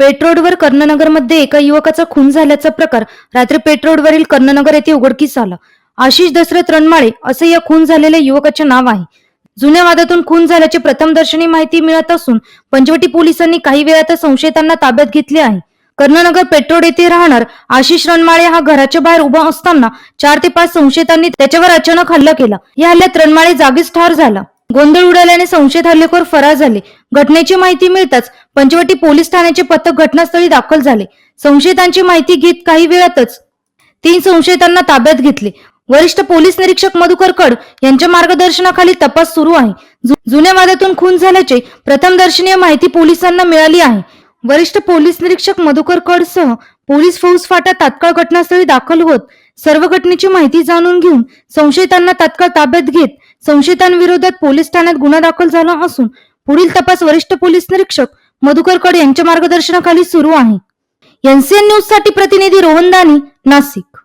पेट्रोडवर कर्णनगरमध्ये एका युवकाचा खून झाल्याचा प्रकार. रात्री पेट्रोडवरील कर्णनगर येथे उघडकीस आला. आशिष दशरथ रणमाळे असे या खून झालेल्या युवकाचे नाव आहे. जुन्या वादातून खून झाल्याची प्रथम दर्शनी माहिती मिळत असून पंचवटी पोलिसांनी काही वेळात संशयितांना ताब्यात घेतले आहे. कर्णनगर पेट्रोल येथे राहणार आशिष रणमाळे हा घराच्या बाहेर उभा असताना चार ते पाच संशयितांनी त्याच्यावर अचानक हल्ला केला. या हल्ल्यात रणमाळे जागीच ठार झाला. गोंधळ उडाल्याने संशयित हल्लेखोर फरार झाले. घटनेची माहिती मिळताच पंचवटी पोलीस ठाण्याचे पथक घटनास्थळी दाखल झाले. संशयितांची माहिती घेत काही वेळातच तीन संशयितांना ताब्यात घेतले. वरिष्ठ पोलीस निरीक्षक मधुकर कड यांच्या मार्गदर्शनाखाली तपास सुरू आहे. जुन्या वादातून खून झाल्याचे प्रथम दर्शनीय माहिती पोलिसांना मिळाली आहे. वरिष्ठ पोलीस निरीक्षक मधुकर कड सह पोलीस फौज फाटा तात्काळ घटनास्थळी दाखल होत सर्व घटनेची माहिती जाणून घेऊन संशयितांना तात्काळ ताब्यात घेत संशयितांविरोधात पोलीस ठाण्यात गुन्हा दाखल झाला असून पुढील तपास वरिष्ठ पोलीस निरीक्षक मधुकर कड यांच्या मार्गदर्शनाखाली सुरू आहे. एनसीएन न्यूजसाठी प्रतिनिधी रोहन दानी नाशिक.